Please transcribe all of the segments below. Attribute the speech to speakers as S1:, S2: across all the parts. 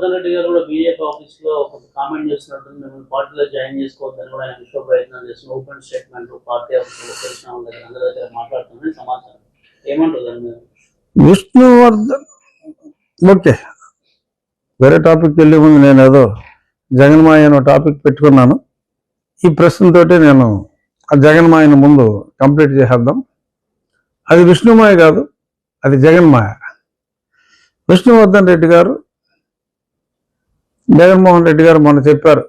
S1: విష్ణువర్ధన్ రెడ్డి గారు కూడా బీజేపీ ఆఫీస్లో ఒక కామెంట్ చేస్తున్నట్టు మిమ్మల్ని పార్టీలో జాయిన్ చేసుకోవద్దని కూడా ఆయన విశ్వ ప్రయత్నం చేస్తున్న ఓపెన్ స్టేట్మెంట్ పార్టీ ఆఫీస్ తెలిసిన వాళ్ళ దగ్గర అందరి దగ్గర మాట్లాడుతున్నారని సమాచారం. ఏమంటారు మీరు
S2: విష్ణువర్ధన్ ఓకే. వేరే టాపిక్ వెళ్ళే ముందు నేను ఏదో జగన్మాయ అనే టాపిక్ పెట్టుకున్నాను. ఈ ప్రశ్నతో నేను ఆ జగన్మాయను ముందు కంప్లీట్ చేసేద్దాం. అది విష్ణుమాయ కాదు అది జగన్మాయ. విష్ణువర్ధన్ రెడ్డి గారు జగన్మోహన్ రెడ్డి గారు మొన్న చెప్పారు.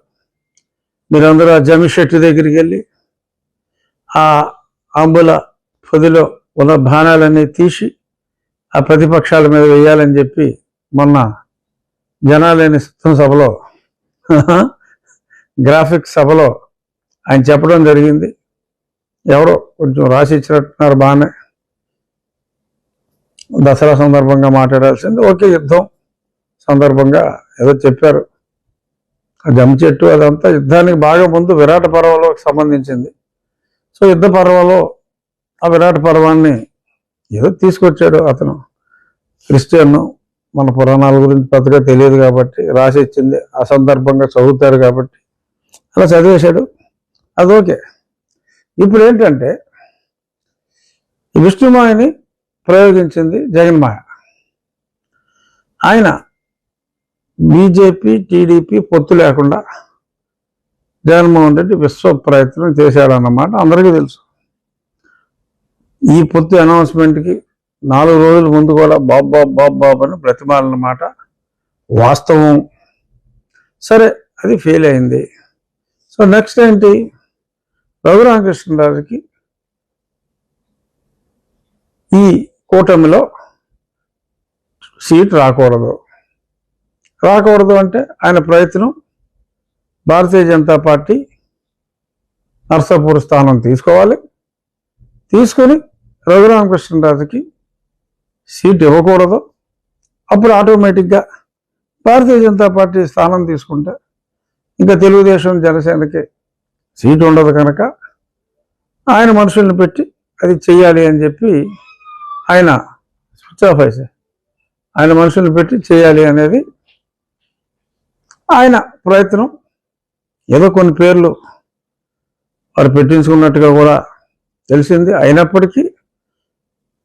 S2: మీరందరూ ఆ జమిషెట్టు దగ్గరికి వెళ్ళి ఆ అంబుల పొదిలో ఉన్న బాణాలన్నీ తీసి ఆ ప్రతిపక్షాల మీద వేయాలని చెప్పి మొన్న జనాలేని సిద్ధం సభలో గ్రాఫిక్ సభలో ఆయన చెప్పడం జరిగింది. ఎవరో కొంచెం రాసి ఇచ్చినట్టున్నారు బాగానే. దసరా సందర్భంగా మాట్లాడాల్సింది. ఓకే యుద్ధం సందర్భంగా ఏదో చెప్పారు. జమ్ చెట్టు అదంతా యుద్ధానికి బాగా ముందు విరాట పర్వంలోకి సంబంధించింది. సో యుద్ధ పర్వంలో ఆ విరాట పర్వాన్ని ఏదో తీసుకొచ్చాడు అతను. క్రిస్టియన్ మన పురాణాల గురించి పెద్దగా తెలియదు కాబట్టి రాసి ఇచ్చింది ఆ సందర్భంగా చదువుతారు కాబట్టి అలా చదివేశాడు. అది ఓకే. ఇప్పుడు ఏంటంటే విష్ణుమాయని ప్రయోగించింది జగన్మాయ. ఆయన బీజేపీ టీడీపీ పొత్తు లేకుండా జగన్మోహన్ రెడ్డి విశ్వ ప్రయత్నం చేశాడన్నమాట అందరికీ తెలుసు. ఈ పొత్తు అనౌన్స్మెంట్కి నాలుగు రోజుల ముందు కూడా బాబ్ బాబ్ బాబ్ బాబ్ అని బ్రతిమాలన్నమాట వాస్తవం. సరే అది ఫెయిల్ అయింది. సో నెక్స్ట్ ఏంటి? రఘురామకృష్ణరాజుకి ఈ కూటమిలో సీట్ రాకూడదు. రాకూడదు అంటే ఆయన ప్రయత్నం భారతీయ జనతా పార్టీ నర్సాపూర్ స్థానం తీసుకోవాలి. తీసుకొని రఘురామకృష్ణరాజుకి సీట్ ఇవ్వకూడదు. అప్పుడు ఆటోమేటిక్గా భారతీయ జనతా పార్టీ స్థానం తీసుకుంటే ఇంకా తెలుగుదేశం జనసేనకి సీటు ఉండదు కనుక ఆయన మనుషుల్ని పెట్టి అది చెయ్యాలి అని చెప్పి ఆయన స్విచ్ ఆఫ్ అయితే ఆయన మనుషుల్ని పెట్టి చేయాలి అనేది ఆయన ప్రయత్నం. ఏదో కొన్ని పేర్లు వారు పెట్టించుకున్నట్టుగా కూడా తెలిసింది. అయినప్పటికీ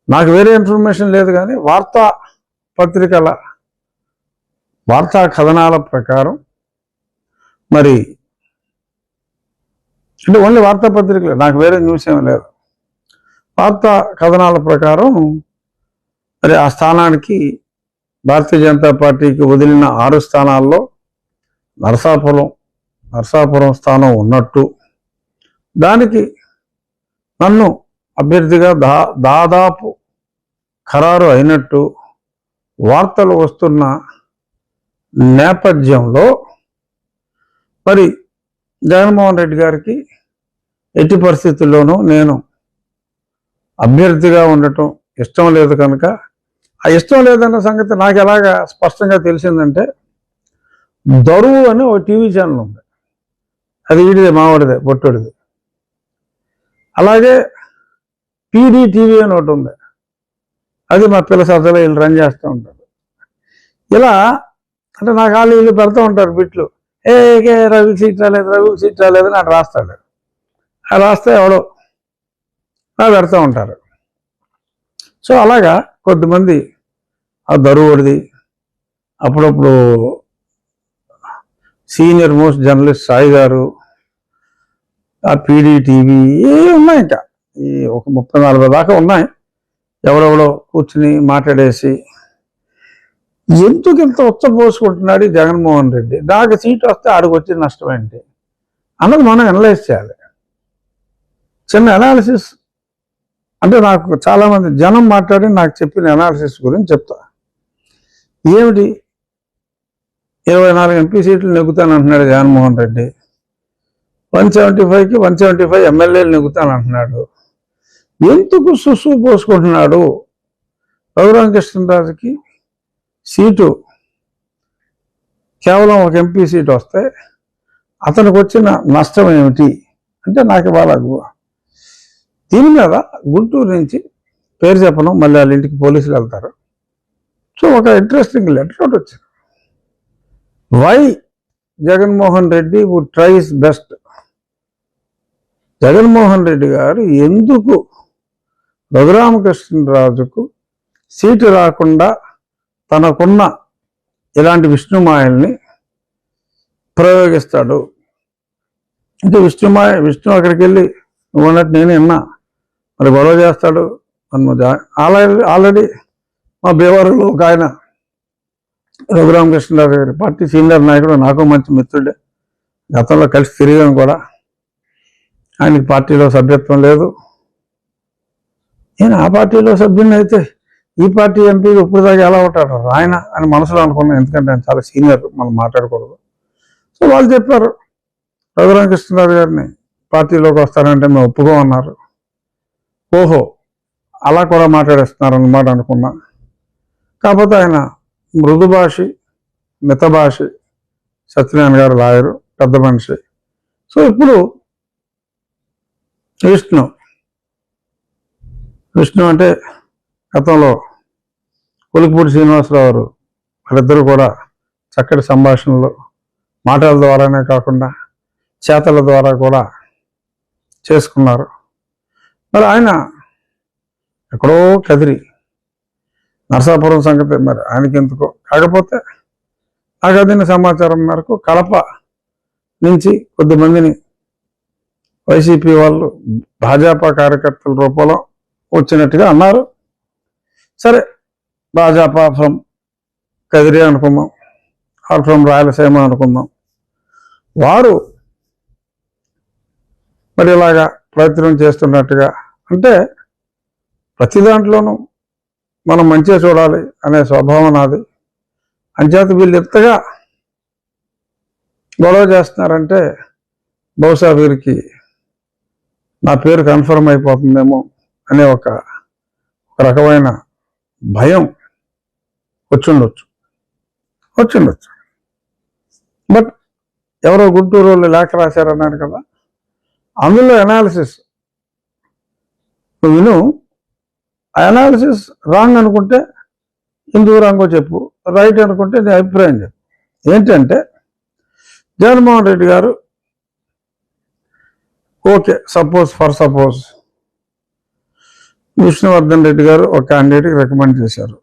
S2: నాకు వేరే ఇన్ఫర్మేషన్ లేదు కానీ వార్తా పత్రికల వార్తా కథనాల ప్రకారం మరి అంటే ఓన్లీ వార్తాపత్రికలే నాకు వేరే న్యూస్ ఏమీ లేదు. వార్తా కథనాల ప్రకారం మరి ఆ స్థానానికి భారతీయ జనతా పార్టీకి వదిలిన ఆరు స్థానాల్లో నరసాపురం నరసాపురం స్థానం ఉన్నట్టు. దానికి నన్ను అభ్యర్థిగా దా దాదాపు ఖరారు అయినట్టు వార్తలు వస్తున్న నేపథ్యంలో మరి జగన్మోహన్ రెడ్డి గారికి ఎట్టి పరిస్థితుల్లోనూ నేను అభ్యర్థిగా ఉండటం ఇష్టం లేదు కనుక. ఆ ఇష్టం లేదన్న సంగతి నాకు ఎలాగా స్పష్టంగా తెలిసిందంటే దరువు అని ఒక టీవీ ఛానల్ ఉంది. అది వీడిదే మావాడిదే పొట్టుడిది. అలాగే పీడీ టీవీ అని ఒకటి ఉంది. అది మా పిల్ల సజ్జలో వీళ్ళు రన్ చేస్తూ ఉంటారు. ఇలా అంటే నాకు వాళ్ళు వీళ్ళు పెడతా ఉంటారు బిట్లు. ఏ ఏ, రవికి సీట్ రాలేదు రవికి సీట్ రాలేదు అని రాస్తాడు. ఆ రాస్తే ఎవడో నా పెడతా ఉంటారు. సో అలాగా కొద్దిమంది ఆ దరువుడిది అప్పుడప్పుడు సీనియర్ మోస్ట్ జర్నలిస్ట్ సాయి గారు ఆ పీడీ టీవీ ఏ ఉన్నాయి ఇంకా ఈ ఒక ముప్పై నలభై దాకా ఉన్నాయి. ఎవడెవడో కూర్చుని మాట్లాడేసి ఎందుకు ఇంత ఉచ్చపోసుకుంటున్నాడు జగన్మోహన్ రెడ్డి? నాకు సీట్ వస్తే ఆడికి వచ్చి నష్టం ఏంటి? అన్నది మనం అనలైజ్ చేయాలి. చిన్న అనాలిసిస్ అంటే నాకు చాలామంది జనం మాట్లాడి నాకు చెప్పిన అనాలిసిస్ గురించి చెప్తా. ఏమిటి? ఇరవై నాలుగు ఎంపీ సీట్లు నెగ్గుతాను అంటున్నాడు జగన్మోహన్ రెడ్డి. వన్ సెవెంటీ ఫైవ్కి వన్ సెవెంటీ ఫైవ్ ఎమ్మెల్యేలు నెగ్గుతాను అంటున్నాడు ఎందుకు సుసు పోసుకుంటున్నాడు? రఘురామకృష్ణరాజుకి సీటు. కేవలం ఒక ఎంపీ సీట్ వస్తే అతనికి వచ్చిన నష్టం ఏమిటి? అంటే నాకు ఇవాళ దీని మీద గుంటూరు నుంచి పేరు చెప్పను మళ్ళీ వాళ్ళ ఇంటికి పోలీసులు వెళ్తారు. సో ఒక ఇంట్రెస్టింగ్ లెటర్ ఒకటి వచ్చింది. Why Jaganmohan Reddy would tries best. Jaganmohan Reddy garu ఎందుకు రఘురామకృష్ణరాజుకు సీటు రాకుండా తనకున్న ఇలాంటి విష్ణుమాయల్ని ప్రయోగిస్తాడు? అంటే విష్ణుమాయ విష్ణు అక్కడికి వెళ్ళి నువ్వు అన్నట్టు నేను విన్నా. మరి గొడవ చేస్తాడు. నన్ను ఆల్రెడీ ఆల్రెడీ మా భీమవరంలో ఒక ఆయన రఘురామకృష్ణరావు గారి పార్టీ సీనియర్ నాయకుడు నాకు మంచి మిత్రుడే. గతంలో కలిసి తిరిగాను కూడా. ఆయనకి పార్టీలో సభ్యత్వం లేదు. నేను ఆ పార్టీలో సభ్యుని అయితే ఈ పార్టీ ఎంపీలు ఇప్పుడు దాకా ఎలా ఉంటాడు? ఆయన అని మనసులో అనుకున్నాను ఎందుకంటే ఆయన చాలా సీనియర్ మనం మాట్లాడకూడదు. సో వాళ్ళు చెప్పారు రఘురామకృష్ణరాజు గారిని పార్టీలోకి వస్తారంటే మేము ఒప్పుకోమన్నారు ఓహో అలా కూడా మాట్లాడేస్తున్నారు అన్నమాట అనుకున్నా. కాకపోతే ఆయన మృదు భాషి మిత భాషి సత్యనారాయణ గారు లాయరు పెద్ద మనిషి. సో ఇప్పుడు విష్ణు. విష్ణు అంటే గతంలో కొలికిపూడి శ్రీనివాసరావు గారు వాళ్ళిద్దరూ కూడా చక్కటి సంభాషణలు మాటల ద్వారానే కాకుండా చేతల ద్వారా కూడా చేసుకున్నారు. మరి ఆయన ఎక్కడో కదిరి నరసాపురం సంగతి మరి ఆయనకి ఎందుకో కాకపోతే నాకు అందిన సమాచారం మేరకు కడప నుంచి కొద్దిమందిని వైసీపీ వాళ్ళు భాజపా కార్యకర్తల రూపంలో వచ్చినట్టుగా అన్నారు. సరే భాజపా ఫ్రమ్ కదిరి అనుకుందాం ఆర్ ఫ్రమ్ రాయలసీమ అనుకుందాం. వారు మరి ఇలాగా ప్రయత్నం చేస్తున్నట్టుగా అంటే ప్రతి దాంట్లోనూ మనం మంచిగా చూడాలి అనే స్వభావం నాది. అంచేత వీళ్ళు ఎంతగా గొడవ చేస్తున్నారంటే బహుశా వీరికి నా పేరు కన్ఫర్మ్ అయిపోతుందేమో అనే ఒక రకమైన భయం వచ్చిండొచ్చు. వచ్చిండొచ్చు. బట్ ఎవరో గుంటూరు వాళ్ళు లేఖ రాశారన్నాడు కదా అందులో అనాలిసిస్ నువ్వు విను. అనాలిసిస్ రాంగ్ అనుకుంటే హిందూ రాంగో చెప్పు రైట్ అనుకుంటే నీ అభిప్రాయం చెప్పు. ఏంటంటే Jaganmohan Reddy garu okay suppose for suppose Vishnuvardhan Reddy garu ఒక క్యాండిడేట్కి రికమెండ్ చేశారు.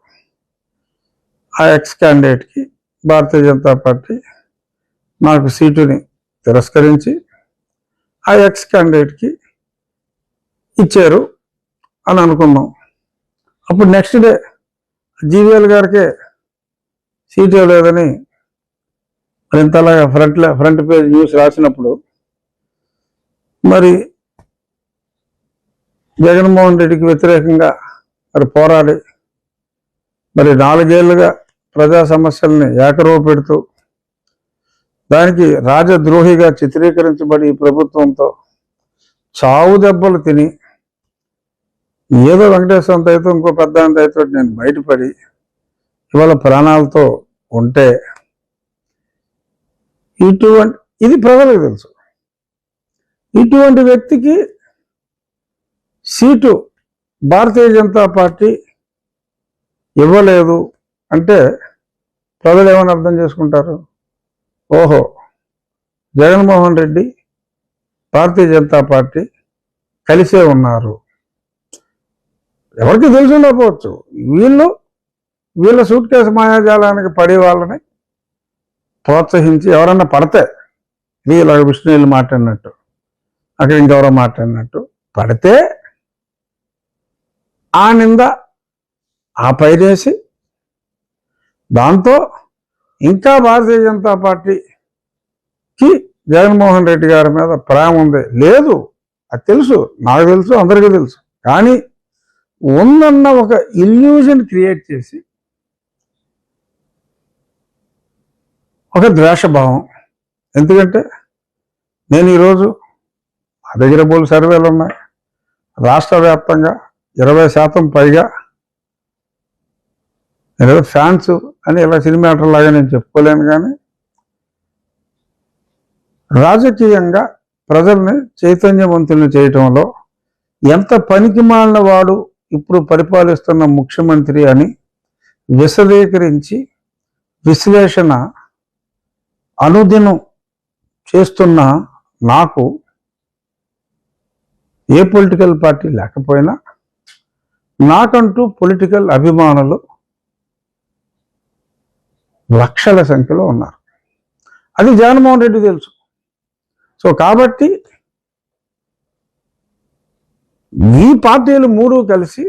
S2: ఆ ఎక్స్ క్యాండిడేట్కి భారతీయ జనతా పార్టీ నాకు సీటుని తిరస్కరించి ఆ ఎక్స్ క్యాండిడేట్కి ఇచ్చారు అని అనుకున్నాం. అప్పుడు నెక్స్ట్ డే జీవీఎల్ గారికే సీట్ ఇవ్వలేదని మరి ఇంతలాగా ఫ్రంట్ ఫ్రంట్ పేజ్ న్యూస్ రాసినప్పుడు మరి జగన్మోహన్ రెడ్డికి వ్యతిరేకంగా మరి పోరాడి మరి నాలుగేళ్ళుగా ప్రజా సమస్యల్ని ఏకరవ పెడుతూ దానికి రాజద్రోహిగా చిత్రీకరించబడి ఈ ప్రభుత్వంతో చావు దెబ్బలు తిని ఏదో వెంకటేశ్వర అయితే ఇంకో పెద్ద అయితే నేను బయటపడి ఇవాళ ప్రాణాలతో ఉంటే ఇటువంటి ఇది ప్రజలకు తెలుసు. ఇటువంటి వ్యక్తికి సీటు భారతీయ జనతా పార్టీ ఇవ్వలేదు అంటే ప్రజలు ఏమని అర్థం చేసుకుంటారు? ఓహో జగన్మోహన్ రెడ్డి భారతీయ జనతా పార్టీ కలిసే ఉన్నారు. ఎవరికి తెలిసి ఉండకపోవచ్చు. వీళ్ళు వీళ్ళ సూట్ కేసు మాయాజాలానికి పడే వాళ్ళని ప్రోత్సహించి ఎవరన్నా పడితే వీళ్ళ విష్ణువులు మాట్లాడినట్టు అక్కడ ఇంకెవరో మాట్లాడినట్టు పడితే ఆ నింద ఆ పైరేసి దాంతో ఇంకా భారతీయ జనతా పార్టీకి జగన్మోహన్ రెడ్డి గారి మీద ప్రేమ ఉంది. లేదు అది తెలుసు నాకు తెలుసు అందరికీ తెలుసు. కానీ ఉందన్న ఒక ఇల్యూజన్ క్రియేట్ చేసి ఒక ద్వేషభావం. ఎందుకంటే నేను ఈరోజు మా దగ్గర బోలు సర్వేలు ఉన్నాయి. రాష్ట్ర వ్యాప్తంగా ఇరవై శాతం పైగా నేను ఫ్యాన్స్ అని ఇలా సినిమా లాగా నేను చెప్పుకోలేను కానీ రాజకీయంగా ప్రజల్ని చైతన్యవంతుల్ని చేయటంలో ఎంత పనికి మాలిన వాడు ఇప్పుడు పరిపాలిస్తున్న ముఖ్యమంత్రి అని విశదీకరించి విశ్లేషణ అనుదినం చేస్తున్న నాకు ఏ పొలిటికల్ పార్టీ లేకపోయినా నాకంటూ పొలిటికల్ అభిమానులు లక్షల సంఖ్యలో ఉన్నారు. అది జగన్మోహన్ రెడ్డి తెలుసు. సో కాబట్టి ఈ పార్టీలు మూడు కలిసి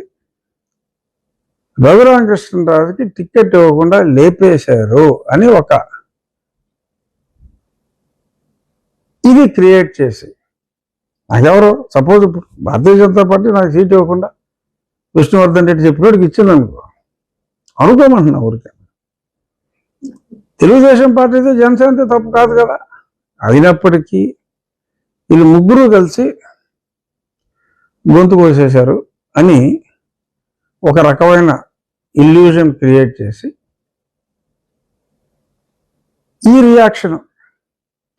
S2: రఘురామకృష్ణరాజుకి టిక్కెట్ ఇవ్వకుండా లేపేశారు అని ఒక ఇది క్రియేట్ చేసి నాకెవరు సపోజ్ ఇప్పుడు భారతీయ జనతా పార్టీ నాకు సీట్ ఇవ్వకుండా విష్ణువర్ధన్ రెడ్డి చెప్పినోడికి ఇచ్చింది అనుకో అనుకోమంటున్నా ఊరికే. తెలుగుదేశం పార్టీతో జనసేనతో తప్పు కాదు కదా. అయినప్పటికీ వీళ్ళు ముగ్గురు కలిసి గొంతు కోసేశారు అని ఒక రకమైన ఇల్యూజన్ క్రియేట్ చేసి ఈ రియాక్షన్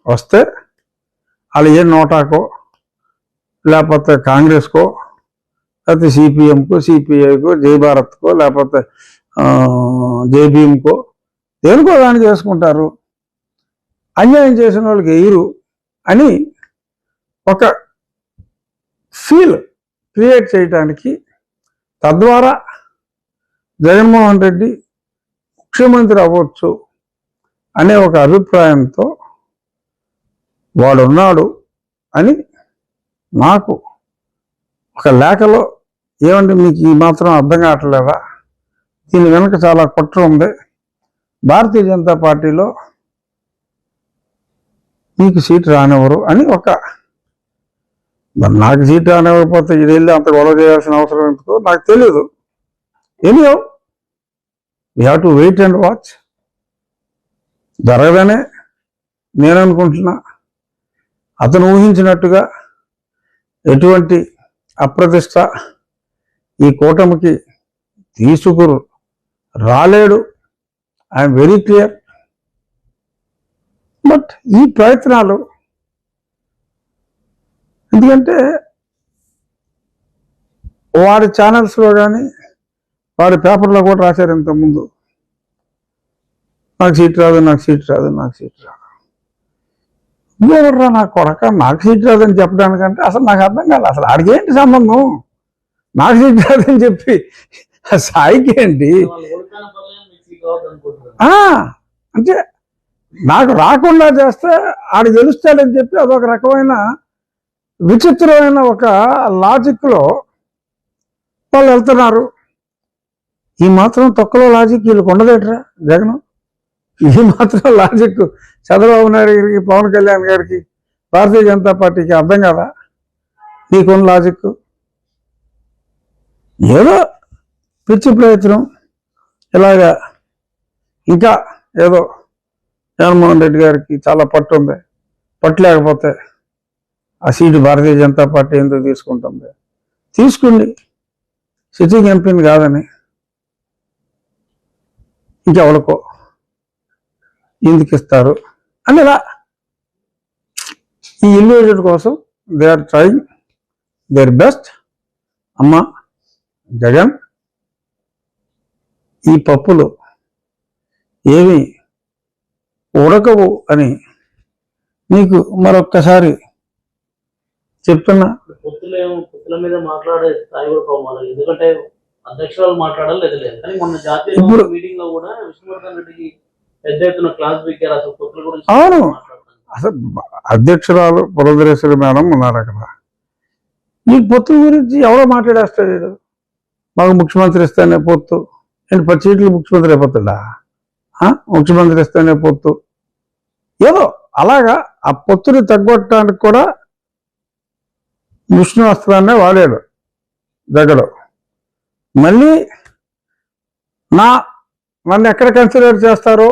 S2: వస్తే వాళ్ళు ఏ నోటాకో లేకపోతే కాంగ్రెస్కో లేకపోతే సిపిఎంకో సిపిఐకో జయభారత్కో లేకపోతే జేబీఎంకో దేనికో దాన్ని చేసుకుంటారు. అన్యాయం చేసిన వాళ్ళకి ఎయిరు అని ఒక ఫీల్ క్రియేట్ చేయడానికి తద్వారా జగన్మోహన్ రెడ్డి ముఖ్యమంత్రి అవ్వచ్చు అనే ఒక అభిప్రాయంతో వాడున్నాడు అని నాకు ఒక లేఖలో ఏమంటే మీకు ఈ మాత్రం అర్థం కావట్లేదా? దీని వెనుక చాలా కుట్ర ఉంది. భారతీయ జనతా పార్టీలో మీకు సీట్ రానివ్వరు అని ఒక మరి నాకు సీట్ అనేకపోతే ఇది వెళ్ళి అంత గొడవ చేయాల్సిన అవసరం ఎందుకో నాకు తెలియదు anyhow we have to wait and watch జరగదనే నేను అనుకుంటున్నా. అతను ఊహించినట్టుగా ఎటువంటి అప్రతిష్ట ఈ కూటమికి తీసుకురు. రాలేడు. ఐఎమ్ వెరీ క్లియర్ బట్ ఈ ప్రయత్నాలు ఎందుకంటే వారి ఛానల్స్లో కానీ వారి పేపర్లో కూడా రాశారు ఇంతకుముందు. నాకు సీట్ రాదు నాకు సీట్ రాదు నాకు సీట్ రాదు. ఎవర్రా నా కొడక? నాకు సీట్ రాదని చెప్పడానికంటే అసలు నాకు అర్థం కాదు అసలు ఆడికేంటి సంబంధం? నాకు సీట్ రాదని చెప్పి సాయికి ఏంటి? ఆ, అంటే నాకు రాకుండా చేస్తే ఆడు గెలుస్తాడని చెప్పి అదొక రకమైన విచిత్రమైన ఒక లాజిక్లో వాళ్ళు వెళ్తున్నారు. ఈ మాత్రం తొక్కలో లాజిక్ వీళ్ళకి ఉండదేట్రా జగన్? ఈ మాత్రం లాజిక్ చంద్రబాబు నాయుడు గారికి పవన్ కళ్యాణ్ గారికి భారతీయ జనతా పార్టీకి అర్థం కదా? నీకున్న లాజిక్ ఏదో పిచ్చి ప్రయత్నం. ఇలాగా ఇంకా ఏదో జగన్మోహన్ రెడ్డి గారికి చాలా పట్టు ఉంది. పట్టు లేకపోతే ఆ సీటు భారతీయ జనతా పార్టీ ఎందుకు తీసుకుంటుంది తీసుకుండి సిట్టింగ్ ఎంపీని కాదని. ఇంకెవరికో ఎందుకు ఇస్తారు? అని ఇలా ఈ ఇల్యూజన్ కోసం they are trying their best అమ్మ జగన్ ఈ పప్పులు ఏమి ఉడకవు అని నీకు మరొక్కసారి చెప్తున్నా.
S1: పొత్తులు ఏమో పొత్తుల మీద మాట్లాడే స్థాయి కూడా పాపం వాళ్ళకి ఎందుకంటే అధ్యక్షురాలు మాట్లాడాలి లేదు లేదు. కానీ మొన్న జాతీయ
S2: ఇప్పుడు-
S1: మీటింగ్లో కూడా విష్ణువర్ధన్ రెడ్డికి పెద్ద ఎత్తున క్లాస్ పీకారు అసలు పొత్తుల గురించి
S2: అవును. అసలు అధ్యక్షురాలు పురంధరేశ్వరి మేడం ఉన్నారు అక్కడ? ఈ పొత్తు గురించి ఎవరో మాట్లాడేస్తాడు. మాకు ముఖ్యమంత్రి ఇస్తేనే పొత్తు. పది సీట్లు ముఖ్యమంత్రి అయిపోతాడా ఆ? ముఖ్యమంత్రి ఇస్తేనే పొత్తు. ఏదో అలాగా ఆ పొత్తుని తగ్గొట్టడానికి కూడా విష్ణు అస్త్రాన్నే వాడాడు జగడు మళ్ళీ నా నన్ను ఎక్కడ కన్సిడర్ చేస్తారో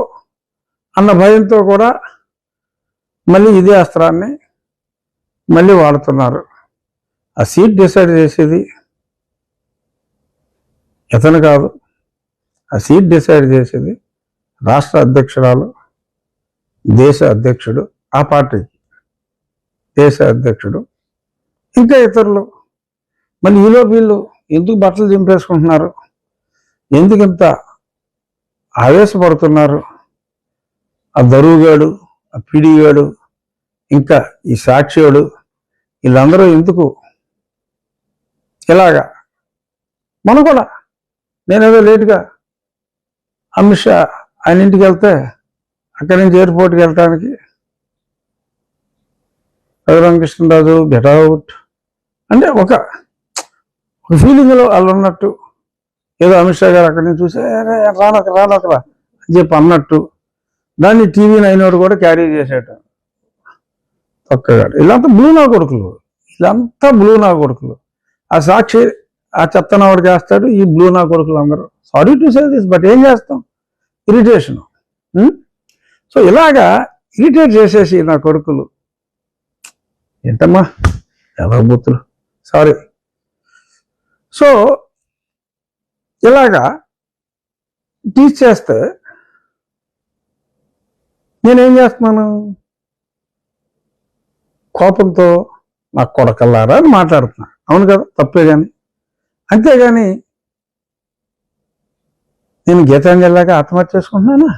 S2: అన్న భయంతో కూడా మళ్ళీ ఇదే అస్త్రాన్ని మళ్ళీ వాడుతున్నారు. ఆ సీట్ డిసైడ్ చేసేది ఇతను కాదు. ఆ సీట్ డిసైడ్ చేసేది రాష్ట్ర అధ్యక్షురాలు దేశ అధ్యక్షుడు ఆ పార్టీకి దేశ అధ్యక్షుడు ఇంకా ఇతరులు. మళ్ళీ ఈలో వీళ్ళు ఎందుకు బట్టలు దింపేసుకుంటున్నారు ఎందుకు ఇంత ఆవేశపడుతున్నారు? ఆ దరువుగాడు ఆ పిడిగాడు ఇంకా ఈ సాక్షివాడు వీళ్ళందరూ ఎందుకు? ఇలాగా మనం కూడా నేనేదో లేటుగా అమిత్ షా ఆయన ఇంటికి వెళ్తే అక్కడి నుంచి ఎయిర్పోర్ట్కి వెళ్ళటానికి. రఘురామకృష్ణరాజు గెట్ అవుట్ అంటే ఒక ఒక ఫీలింగ్లో వాళ్ళు ఉన్నట్టు ఏదో అమిత్ షా గారు అక్కడి నుంచి చూసి "అరే, రానొక రానొకరా అని చెప్పి అన్నట్టు దాన్ని టీవీ నైన్ వాడు కూడా క్యారీ చేసేట. ఒక్కగాడు ఇలాంతా బ్లూ నా కొడుకులు. ఇదంతా బ్లూ నా కొడుకులు. ఆ సాక్షి ఆ చెత్తనవాడు చేస్తాడు ఈ బ్లూ నా కొడుకులు అందరూ. Sorry to say this but ఏం చేస్తాం? Irritation so hmm? ఇలాగా ఇరిటేట్ చేసేసి నా కొడుకులు. ఏంటమ్మా? ఎలా బూతులు సారీ సో ఇలాగా టీచ్ చేస్తే నేనేం చేస్తున్నాను? కోపంతో నా కొడకల్లారా అని మాట్లాడుతున్నా. అవును కదా తప్పే కానీ అంతేగాని నేను గీతాంజలిలాగా ఆత్మహత్య చేసుకుంటున్నానా?